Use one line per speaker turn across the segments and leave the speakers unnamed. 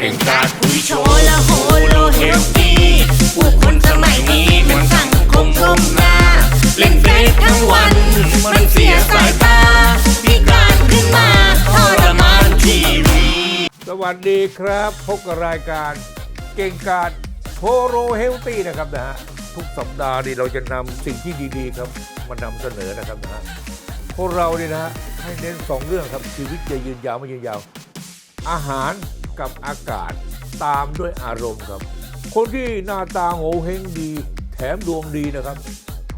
เก่งกาจ
คุยโชละโฮโลเฮลตี้ผู้คนสมัยนี้มันสั่งคมก้มหน้า เล่นเฟซทั้งวัน มันเสียสายตาพิการขึ้นมาทรมานทีวี
สวัสดีครับ พบกับรายการเก่งกาจโพโรเฮลตี้นะครับนะฮะทุกสัปดาห์นี้เราจะนำสิ่งที่ดีๆครับมานำเสนอนะครับนะฮะพวกเราเนี่ยนะฮะให้เน้นสองเรื่องครับชีวิตจะยืนยาวไม่ยืนยาว อาหาร กับอากาศ ตามด้วยอารมณ์ครับ คนที่หน้าตาโงเฮงดี แถมดวงดีนะครับ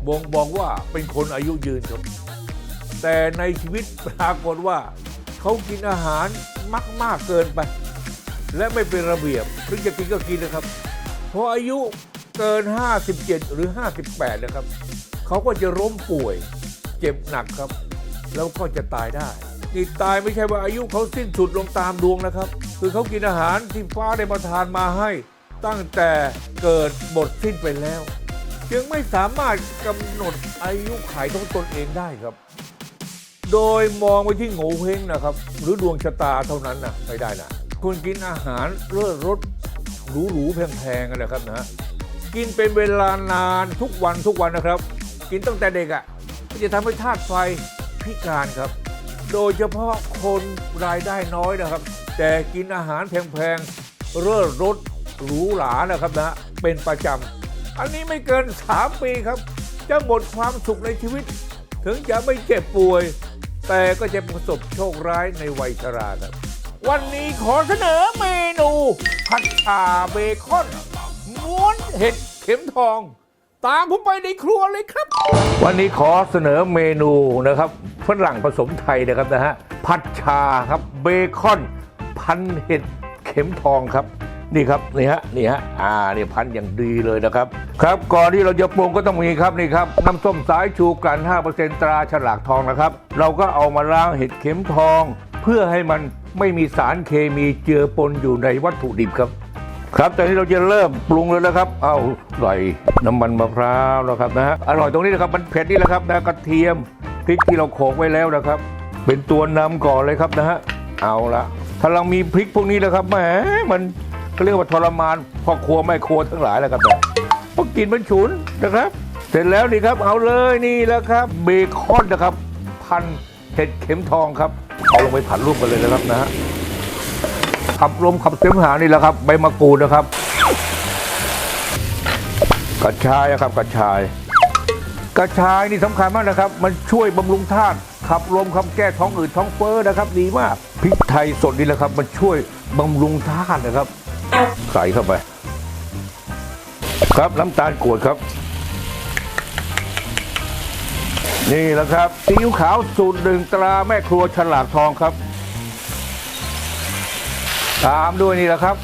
บ่งบอกว่าเป็นคนอายุยืนครับ แต่ในชีวิตปรากฏว่า เขากินอาหารมักมากเกินไป และไม่เป็นระเบียบเพิ่งจะกินก็กินนะครับพออายุเกิน 57 หรือ 58 นะครับ เขาก็จะล้มป่วย เจ็บหนักครับ แล้วก็จะตายได้ นี่ตายไม่ใช่ว่าอายุเขาสิ้นสุดลงตามดวงนะครับ คือเขากินอาหารที่ฟ้าได้ประทานมาให้ตั้งแต่เกิดหมดสิ้นไปแล้ว จึงไม่สามารถกำหนดอายุขัยของตนเองได้ครับ โดยมองไปที่โง่เฮงนะครับ หรือดวงชะตาเท่านั้นนะไม่ได้นะคุณกินอาหารเลิศรสหรูๆแพงๆกันนะครับนะกินเป็นเวลานานทุกวันทุกวันนะครับ กินตั้งแต่เด็กอะ่ะก็จะทำให้ธาตุไฟพิการครับ โดยเฉพาะคนรายได้น้อยนะครับ แต่กินอาหารแพงๆเลิศรสหรูหรานะครับนะ เป็นประจำ อันนี้ไม่เกิน 3 ปีครับ จะหมดความสุขในชีวิต ถึงจะไม่เจ็บป่วย แต่ก็จะประสบโชคร้ายในวัยชราครับ วันนี้ขอเสนอเมนู ผัดชาเบคอนม้วนเห็ดเข็มทอง ตามผมไปในครัวเลยครับ วันนี้ขอเสนอเมนูนะครับฝรั่งผสมไทยนะครับนะฮะผัดชาครับเบคอน พันเห็ดเข็มทองครับ นี่ครับนี่ฮะนี่ฮะอ่าเนี่ยพันอย่างดีเลยนะครับ ครับก่อนที่เราจะปรุงก็ต้องมีครับนี่ครับน้ำส้มสายชูกลั่น5%ตราฉลากทองนะครับ เราก็เอามาล้างเห็ดเข็มทอง เพื่อให้มันไม่มีสารเคมีเจือปนอยู่ในวัตถุดิบครับ ครับตอนนี้เราจะเริ่มปรุงเลยนะครับ เอาใส่น้ำมันมะพร้าวนะครับนะฮะอร่อยตรงนี้นะครับมันเผ็ดนี่แหละครับนะกระเทียมพริกที่เราโขกไว้แล้วนะครับ เป็นตัวนำก่อนเลยครับนะฮะเอาละถ้าเรามีพริกพวกนี้แล้วครับแหมมันเขาเรียกว่าทรมานพ่อครัวแม่ครัวทั้งหลายแล้วครับเนี่ยพราะกินมันฉุนนะครับ เสร็จแล้วนี่ครับเอาเลยนี่แล้วครับ เบคอนนะครับ พันเห็ดเข็มทองครับเอาลงไปผัดรูปกันเลยนะครับนะฮะ ขับลมขับเสมหะนี่แหละครับ ใบมะกรูดนะครับ กระชายนะครับกระชาย กระชายนี่สำคัญมากนะครับ มันช่วยบำรุงธาตุขับลมขับแก้ท้องอืดท้องเฟ้อนะครับ ดีมากพริกไทยสดนี่แหละครับ มันช่วยบำรุงธาตุนะครับ ใส่เข้าไป ครับน้ำตาลกรวดครับนี่แหละครับซีอิ๊วขาวสูตรหนึ่งตราแม่ครัวฉลากทองครับ ตามด้วยนี่แหละครับ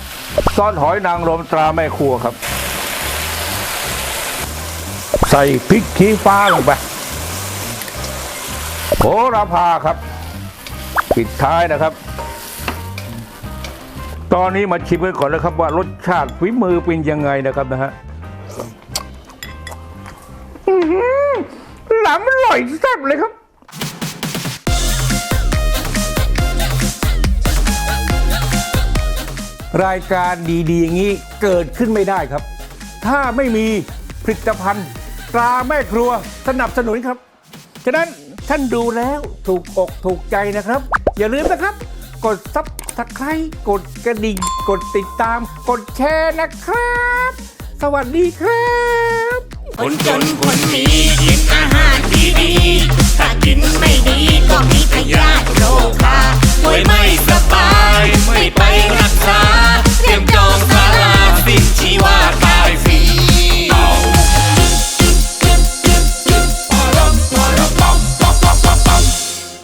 ซอสหอยนางรมตราแม่ครัวครับ ใส่พริกขี้ฟ้าลงไปโหระพาครับ ปิดท้ายนะครับ ตอนนี้มาชิมกันก่อนนะครับว่ารสชาติฝีมือเป็นยังไงนะครับนะฮะอื้อหือหลำอร่อยแซ่บเลยครับ รายการดีๆอย่างนี้เกิดขึ้นไม่ได้ครับ ถ้าไม่มีผลิตภัณฑ์ตราแม่ครัวสนับสนุนครับฉะนั้นท่านดูแล้วถูกอกถูกใจนะครับ อย่าลืมนะครับ กดซับสไครต์กดกระดิ่งกดติดตาม กดแชร์นะครับ สวัสดีครับ
คนจนคนมีกินอาหารดีๆถ้ากินไม่ดีก็มีพยาธิโรคราป่วยไม่สบาย ไม่ไปรักษา You Chihuahua.